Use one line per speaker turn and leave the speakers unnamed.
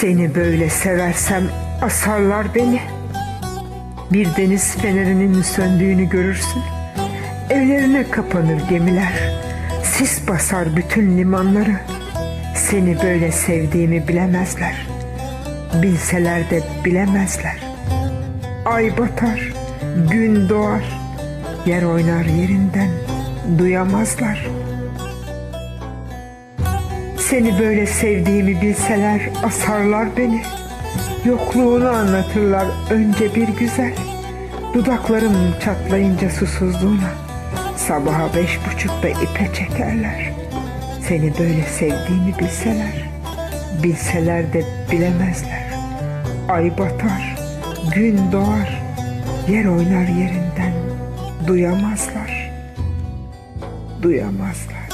Seni böyle seversem asarlar beni. Bir deniz fenerinin söndüğünü görürsün. Evlerine kapanır gemiler. Sis basar bütün limanları. Seni böyle sevdiğimi bilemezler. Bilseler de bilemezler. Ay batar, gün doğar. Yer oynar yerinden duyamazlar. Seni böyle sevdiğimi bilseler asarlar beni. Yokluğunu anlatırlar önce bir güzel. Dudaklarım çatlayınca susuzluğuna. Sabaha beş buçukta ipe çekerler. Seni böyle sevdiğimi bilseler. Bilseler de bilemezler. Ay batar, gün doğar. Yer oynar yerinden duyamazlar. Duyamazlar.